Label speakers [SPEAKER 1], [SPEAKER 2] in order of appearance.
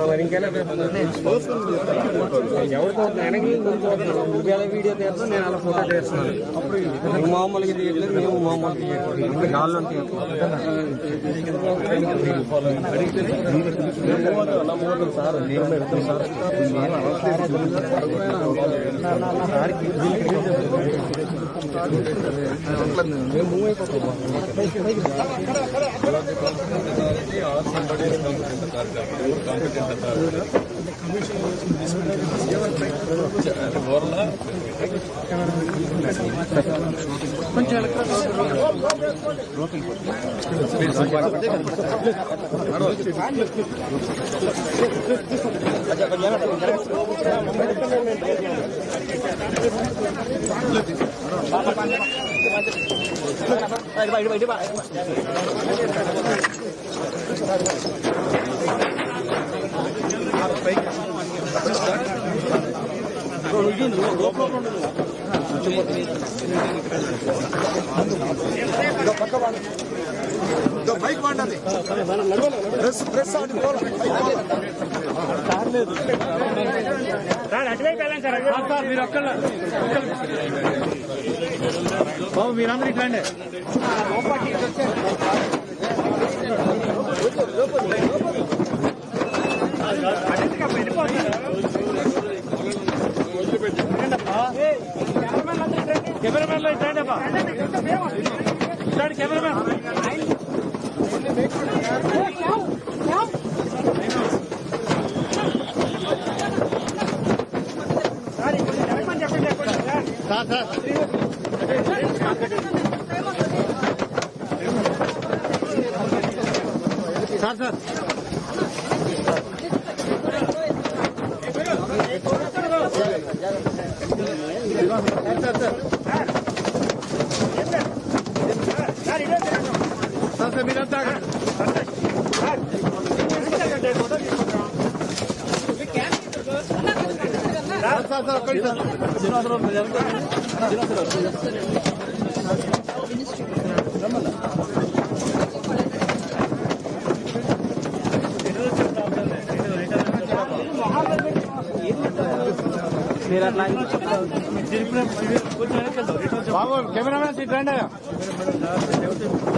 [SPEAKER 1] మరి ఇంకెలా ఎవరితో వెనక్కి నువ్వు ఎలా వీడియో తీస్తావు నేను అలా ఫోటో తీస్తున్నాను నువ్వు మామూలుగా తీయట్లేదు మేము మామూలుగా తీయట్లేదు గాల్లో or somebody is competent Pak, competent authority.
[SPEAKER 2] Baik, baik, baik, baik. Bike వాడాలి ప్రెస్ ప్రెస్ ఆడి బాబు మీరందరూ ఇట్లాండే కెమెరామెన్ ఇట్లాండి అబ్బా ఇట్లాంటి cameraman sir sir Sas, sas. Sas, mira, taca.
[SPEAKER 1] Sas, sas,
[SPEAKER 2] sas. Cameraman ఇట్లా రండి